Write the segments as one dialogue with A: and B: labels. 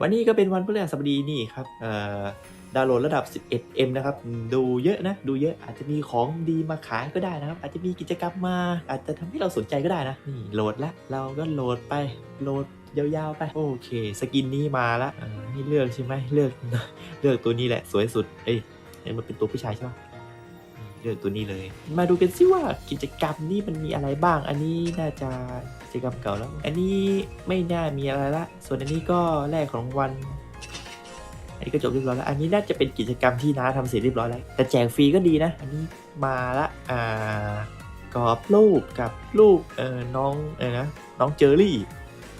A: วันนี้ก็เป็นวันพฤหัสบดีนี่ครับดาวโหลดระดับ 11M นะครับ ดูเยอะนะ ดูเยอะอาจจะมีของดีมาขายก็ได้นะครับ อาจจะมีกิจกรรมมา อาจจะทำให้เราสนใจก็ได้นะ นี่โหลดละ เราก็โหลดไป โหลดยาวๆไป โอเค สกินนี้มาละเออให้เลือกใช่ไหมเลือก เลือกตัวนี้แหละ สวยสุด เอ้ยเอ้มันเป็นตัวผู้ชายใช่ปะเลือกตัวนี้เลย มาดูกันซิว่ากิจกรรมนี้มันมีอะไรบ้าง อันนี้น่าจะกิจกรรมเก่าแล้ว อันนี้ไม่น่ามีอะไรละ ส่วนอันนี้ก็แลกของวัลอันนี้ก็จบเรียบร้อยแล้ว อันนี้น่าจะเป็นกิจกรรมที่น้าทำเสร็จเรียบร้อยแล้ว แต่แจกฟรีก็ดีนะ อันนี้มาละ อ่ากรอบรูปกับรูปเอ่อน้องเออนะน้องเจอรี่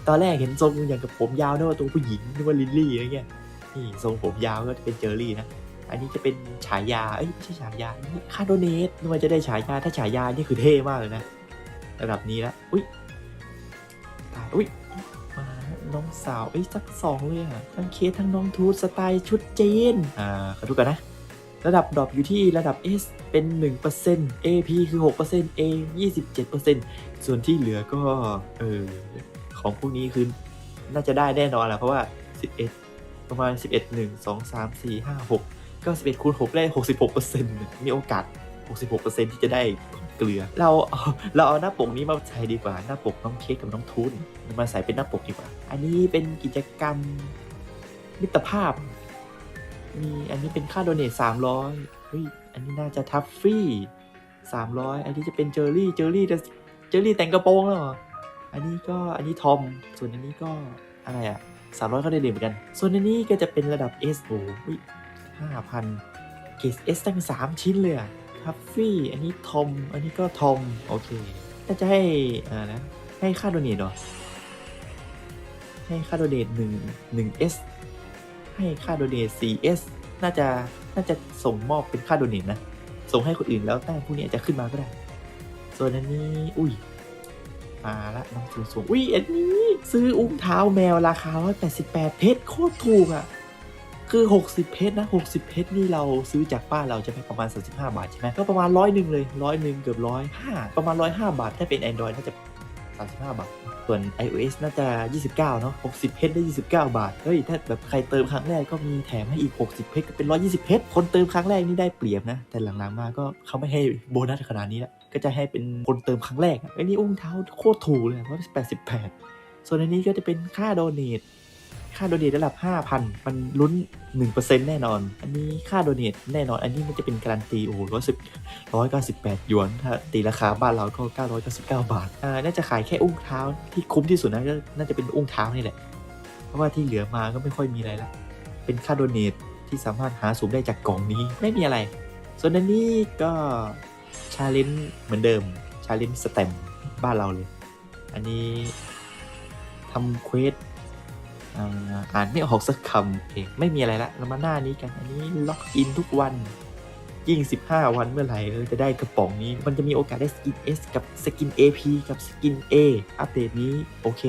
A: ตอนแรกเห็นทรงอย่างกับผมยาวนึกว่าตัวผู้หญิงนึกว่าลิลลี่อะไรเงี้ยนี่ทรงผมยาวก็จะเป็นเจอรี่นะ อันนี้จะเป็นฉายา เอ้ยไม่ใช่ฉายาอันนี้คาโดเนตนึกว่าจะได้ฉายา ถ้าฉายานี่คือเท่มากเลยนะระดับนี้แล้วอุ้ยตายอุ้ยมาน้องสาวเอ้ยสักสองเลยอะทั้งเคสทั้งน้องทูตสไตล์ชุดจีนอ่าขอดูกันนะ ระดับดรอปอยู่ที่ระดับ S เป็น 1% AP คือ 6% A 27%ส่วนที่เหลือก็ เออ ของพวกนี้คือน่าจะได้แน่นอนแหละเพราะว่า 11 ประมาณ 11 1 2 3 4 5 6 ก็11คูณ6ได้ 66%มีโอกาส 66%ที่จะได้ของเกลือ เราเอาเราเอาหน้าปกนี้มาใช้ดีกว่า หน้าปกน้องเค้กกับน้องทูนมาใส่เป็นหน้าปกดีกว่า อันนี้เป็นกิจกรรมมิตรภาพ มีอันนี้เป็นค่าโดเนท300เฮ้ย อันนี้น่าจะทัฟฟี่300อันนี้จะเป็นเจอรี่ เจอรี่จะเจอรี่แต่งกระโปรงแล้วเหรอ อันนี้ก็ อันนี้ทอม ส่วนอันนี้ก็อะไรอะ300ก็ได้เด่นเหมือนกัน ส่วนอันนี้ก็จะเป็นระดับ S โอ้ย 5,000เกรด S ตั้ง3ชิ้นเลยอะทัฟฟี่อันนี้ทอม อันนี้ก็ทอม โอเคน่าจะให้อ่านะให้ค่าโดเนทเหรอ ให้ค่าโดเนท1 1 S ให้ค่าโดเนท 4S น่าจะน่าจะส่งมอบเป็นค่าโดเนทนะ ส่งให้คนอื่นแล้วแต้มพวกนี้อาจจะขึ้นมาก็ได้ ส่วนอันนี้อุ้ยมาละน้องสูงสูงอุ้ยอันนี้ ซื้ออุ้งเท้าแมวราคา188เพชรโคตรถูกอะ่ะ คือ 60 เพชรนะ 60 เพชรนี่เราซื้อจากบ้าเราจะไปประมาณ 35 บาทใช่ไหมก็ประมาณร้อยหนึ่งเลยร้อยหนึ่งเกือบร้อยห้าประมาณร้อยห้าบาท ถ้าเป็น Android น่าจะ 35 บาท ส่วน iOS น่าจะ 29 เนาะ60 เพชรได้ 29 บาท เฮ้ย ถ้าแบบใครเติมครั้งแรกก็มีแถมให้อีก 60 เพชรก็เป็น 120 เพชร คนเติมครั้งแรกนี่ได้เปรียบนะ แต่หลังๆมาก็เขาไม่ให้โบนัสขนาดนี้แล้ว ก็จะให้เป็นคนเติมครั้งแรกไอ้นี่อุ้งเท้าโคตรถูกเลยเพราะ88ส่วนอันนี้ก็จะเป็นค่าโดเนท ค่าโดเนทระดับ 5,000 มันลุ้น 1%แน่นอน อันนี้ค่าโดเนทแน่นอน อันนี้มันจะเป็นการันตีโอ้โหร้อยสิบร้อยเก้าสิบแปดหยวน ถ้าตีราคาบ้านเราก็999บาท อ่า น่าจะขายแค่อุ้งเท้าที่คุ้มที่สุดนะก็น่าจะเป็นอุ้งเท้านี่แหละ เพราะว่าที่เหลือมาก็ไม่ค่อยมีอะไรละ เป็นค่าโดเนทที่สามารถหาสูมได้จากกล่องนี้ไม่มีอะไร ส่วนอันนี้ก็ชาเลนจ์เหมือนเดิม ชาเลนจ์สแตมบ้านเราเลย อันนี้ทำเควส อ่านไม่ออกสักคำเองไม่มีอะไรละเรามาหน้านี้กัน อันนี้ล็อกอินทุกวัน ยิ่ง 15 วันเมื่อไหร่เออจะได้กระป๋องนี้ มันจะมีโอกาสได้สกิน S กับสกิน AP กับสกิน A อัปเดตนี้โอเค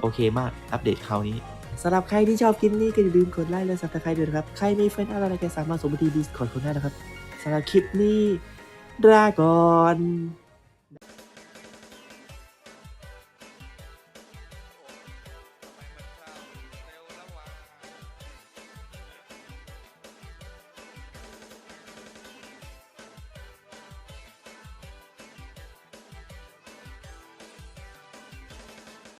A: โอเคมาก อัปเดตคราวนี้สำหรับใครที่ชอบคลิปนี้ก็อย่าลืมกดไลค์และสับสไครต์ด้วยนะครับ ใครมีเฟซอะไรก็สามารถส่งมาที่ Discord คนได้นะครับสำหรับคลิปนี้ดราก่อน